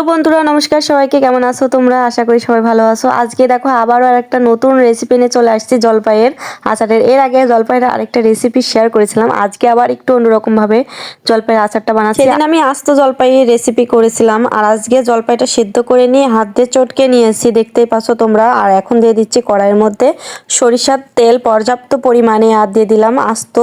Hello বন্ধুরা, নমস্কার সবাইকে। কেমন আছো তোমরা? আশা করি সবাই ভালো আছো। আজকে দেখো, আবারও আর একটা নতুন রেসিপি নিয়ে চলে আসছি জলপাইয়ের আচারের। এর আগে জলপাইয়ের আরেকটা রেসিপি শেয়ার করেছিলাম। আজকে আবার একটু অন্যরকম ভাবে জলপাইয়ের আচারটা বানাচ্ছি। সেদিন আমি আস্ত জলপাইয়ের রেসিপি করেছিলাম। আর আজকে জলপাইটা সেদ্ধ করে নিয়ে হাত দিয়ে চটকে নিয়েছি। দেখতেই পাচ্ছ তোমরা। আর এখন দিয়ে দিচ্ছি কড়াইয়ের মধ্যে সরিষার তেল। পর্যাপ্ত পরিমাণে আর দিয়ে দিলাম আস্ত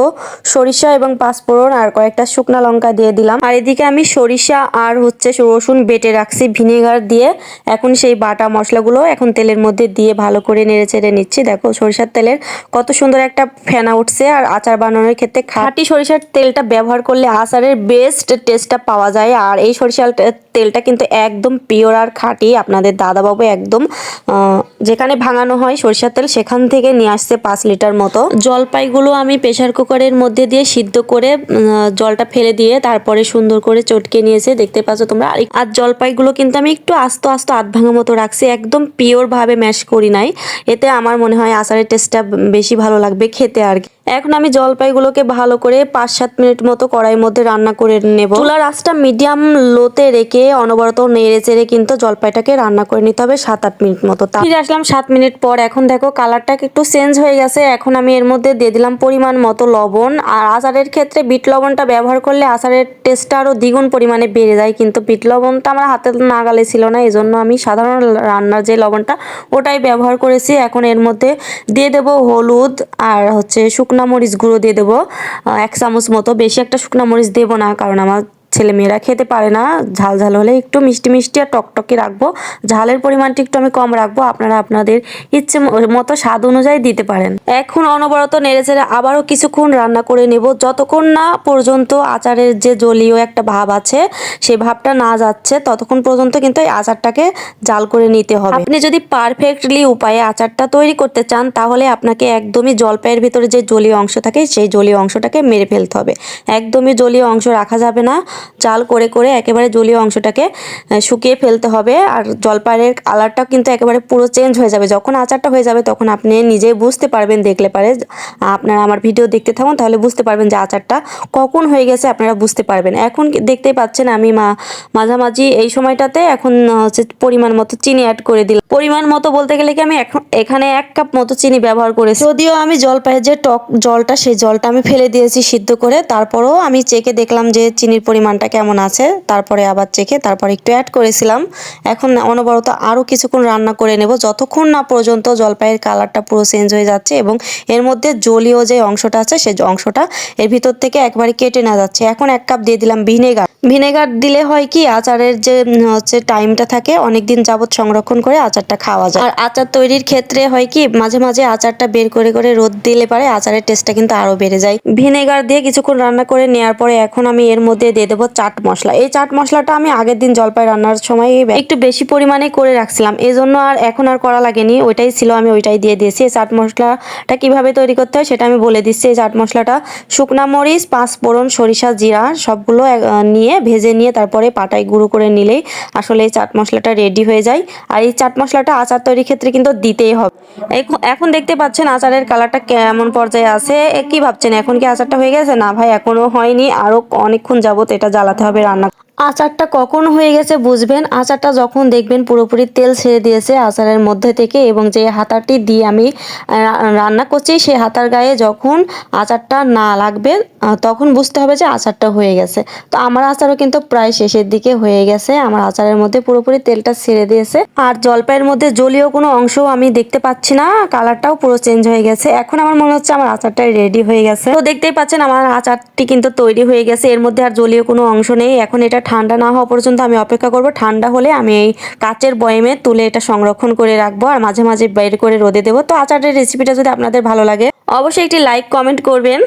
সরিষা এবং পাঁচফোড়ন আর কয়েকটা শুকনা লঙ্কা দিয়ে দিলাম। আর এদিকে আমি সরিষা আর হচ্ছে রসুন বেটে রাখছি ভিনেগার দিয়ে এখন সেই বাটা মশলাগুলো এখন তেলের মধ্যে দিয়ে ভালো করে নেড়ে চেড়ে নিচ্ছি। দেখো সরিষার তেলের কত সুন্দর একটা ফেনা উঠছে আর আচার বানানোর ক্ষেত্রে খাঁটি সরিষার তেলটা ব্যবহার করলে আচারের বেস্ট টেস্টটা পাওয়া যায়। আর এই সরিষার তেলটা কিন্তু একদম পিওর আর খাঁটি। আপনাদের দাদাবাবু একদম যেখানে ভাঙানো হয় সরিষার তেল সেখান থেকে নিয়ে আসছে পাঁচ লিটার মতো। জলপাইগুলো আমি প্রেশার কুকারের মধ্যে দিয়ে সিদ্ধ করে জলটা ফেলে দিয়ে তারপরে সুন্দর করে চটকে নিয়েছে। দেখতে পাচ্ছ তোমরা? আর- আর জলপাইগুলো কিন্তু আমি একটু আস্ত আস্ত আধ ভাঙা মতো রাখছি, একদম পিওরভাবে ম্যাশ করি নাই। এতে আমার মনে হয় আচারের টেস্টটা বেশি ভালো লাগবে খেতে আর কি। এখন আমি জলপাইগুলোকে ভালো করে পাঁচ সাত মিনিট মতো কড়াইয়ের মধ্যে রান্না করে নেব। চুলার আঁচটা মিডিয়াম লোতে রেখে অনবরত নেড়ে চেড়ে কিন্তু জলপাইটাকে রান্না করে নিতে হবে সাত আট মিনিট মতো। ফিরে আসলাম সাত মিনিট পর। এখন দেখো কালারটা একটু চেঞ্জ হয়ে গেছে। এখন আমি এর মধ্যে দিয়ে দিলাম পরিমাণ মতো লবণ। আর আচারের ক্ষেত্রে বিট লবণটা ব্যবহার করলে আচারের টেস্টটা আরও দ্বিগুণ পরিমাণে বেড়ে যায়। কিন্তু বিট লবণটা আমার হাতে নাগালে ছিল না এই জন্য আমি সাধারণ রান্নার যে লবণটা, ওটাই ব্যবহার করেছি। এখন এর মধ্যে দিয়ে দেব হলুদ আর হচ্ছে শুকনা মরিচ গুঁড়ো দিয়ে দেবো। এক চামচ মতো। বেশি একটা শুকনা মরিচ দেবো না, কারণ আমার ছেলে মেয়েরা খেতে পারে না। ঝাল ঝাল হলে একটু মিষ্টি মিষ্টি আর টকটকে রাখব। ঝালের পরিমাণটা একটু আমি কম রাখব। আপনারা আপনাদের ইচ্ছে মতো স্বাদ অনুযায়ী দিতে পারেন। এখন অনবরত নেড়ে চেড়ে আবারও কিছুক্ষণ রান্না করে নেব। যতক্ষণ না পর্যন্ত আচারের যে জলীয় একটা ভাব আছে সেই ভাবটা না যাচ্ছে, ততক্ষণ পর্যন্ত কিন্তু এই আচারটাকে জাল করে নিতে হবে। আপনি যদি পারফেক্টলি উপায়ে আচারটা তৈরি করতে চান, তাহলে আপনাকে একদমই জলপাইয়ের ভিতরে যে জলীয় অংশ থাকে, সেই জলীয় অংশটাকে মেরে ফেলতে হবে। একদমই জলীয় অংশ রাখা যাবে না। জাল করে করে একেবারে জলীয় অংশটাকে শুকিয়ে ফেলতে হবে। আর জলপাইয়ের কালারটা কিন্তু একেবারে পুরো চেঞ্জ হয়ে যাবে। যখন আচারটা হয়ে যাবে তখন আপনি নিজেই বুঝতে পারবেন দেখলে পারে। আপনারা আমার ভিডিও দেখতে থাকুন, তাহলে বুঝতে পারবেন যে আচারটা কখন হয়ে গেছে, আপনারা বুঝতে পারবেন। এখন দেখতেই পাচ্ছেন আমি মা, মাঝামাঝি এই সময়টাতে এখন হচ্ছে পরিমাণ মতো চিনি অ্যাড করে দিলাম। পরিমাণ মতো বলতে গেলে কি আমি এখন, এখানে এক কাপ মতো চিনি ব্যবহার করেছি। যদিও আমি জলপাইয়ের যে টক জলটা, সেই জলটা আমি ফেলে দিয়েছি সিদ্ধ করে, তারপরেও আমি চেকে দেখলাম যে চিনির পরিমাণটা কেমন আছে, তারপরে আবার চেখে তারপর একটু অ্যাড করেছিলাম। এখন অনবরত আরও কিছুক্ষণ রান্না করে নেব, যতক্ষণ না পর্যন্ত জলপাইয়ের কালারটা পুরো চেঞ্জ হয়ে যাচ্ছে এবং এর মধ্যে জলীয় যে অংশটা আছে সেই অংশটা এর ভিতর থেকে একবারে কেটে না যাচ্ছে। এখন এক কাপ দিয়ে দিলাম ভিনেগার। ভিনেগার দিলে হয় কি, আচারের যে হচ্ছে টাইমটা থাকে অনেক দিন যাবত সংরক্ষণ করে আচারটা খাওয়া যায়। আর আচার তৈরির ক্ষেত্রে হয় কি, মাঝে মাঝে আচারটা বের করে করে রোদ দিলে পারে, আচারের টেস্টটা কিন্তু আরও বেড়ে যায়। ভিনেগার দিয়ে কিছুক্ষণ রান্না করে নেওয়ার পরে এখন আমি এর মধ্যে দিয়ে দেবো চাট মশলা। এই চাট মশলাটা আমি আগের দিন জলপাই রান্নার সময় একটু বেশি পরিমাণে করে রাখছিলাম। এই জন্য আর এখন আর করা লাগেনি। ওইটাই ছিল, আমি ওইটাই দিয়ে দিয়েছি। এই চাট মশলাটা কীভাবে তৈরি করতে হয় সেটা আমি বলে দিচ্ছি। এই চাট মশলাটা শুকনা মরিচ পাঁচ ফোড়ন সরিষা জিরা, সবগুলো নিয়ে ভেজে নিয়ে তারপরে পাটায় গুঁড়ো করে নিলেই আসলে এই চাট মশলাটা রেডি হয়ে যায়। আর এই চাট মশলাটা আচার তৈরির ক্ষেত্রে কিন্তু দিতেই হবে। এখন- দেখতে পাচ্ছেন আচারের কালারটা কেমন পর্যায়ে আছে। কি ভাবছেন? এখন কি আচারটা হয়ে গেছে? না ভাই, এখনও হয়নি। আরও অনেকক্ষণ যাবত এটা জ্বালাতে হবে রান্না আচারটা কখন হয়ে গেছে বুঝবেন। আচারটা যখন দেখবেন পুরোপুরি তেল ছেড়ে দিয়েছে আচারের মধ্যে থেকে এবং যে হাতাটি দিয়ে আমি রান্না করছি সেই হাতার গায়ে যখন আচারটা না লাগবে তখন বুঝতে হবে যে আচারটা হয়ে গেছে। তো আমার আচারও কিন্তু প্রায় শেষের দিকে হয়ে গেছে। আমার আচারের মধ্যে পুরোপুরি তেলটা ছেড়ে দিয়েছে। আর জলপাইয়ের মধ্যে জলীয় কোনো অংশ আমি দেখতে পাচ্ছি না। কালারটাও পুরো চেঞ্জ হয়ে গেছে। এখন আমার মনে হচ্ছে আমার আচারটা রেডি হয়ে গেছে। তো দেখতেই পাচ্ছেন আমার আচারটি কিন্তু তৈরি হয়ে গেছে। এর মধ্যে আর জলীয় কোনো অংশ নেই। এখন এটা ঠান্ডা না হওয়া পর্যন্ত আমি অপেক্ষা করব। ঠান্ডা হলে আমি এই কাচের বয়েমে তুলে এটা সংরক্ষণ করে রাখব আর মাঝে মাঝে বের করে রোদে দেবো। তো আচারের রেসিপিটা যদি আপনাদের ভালো লাগে, অবশ্যই একটি লাইক কমেন্ট করবেন।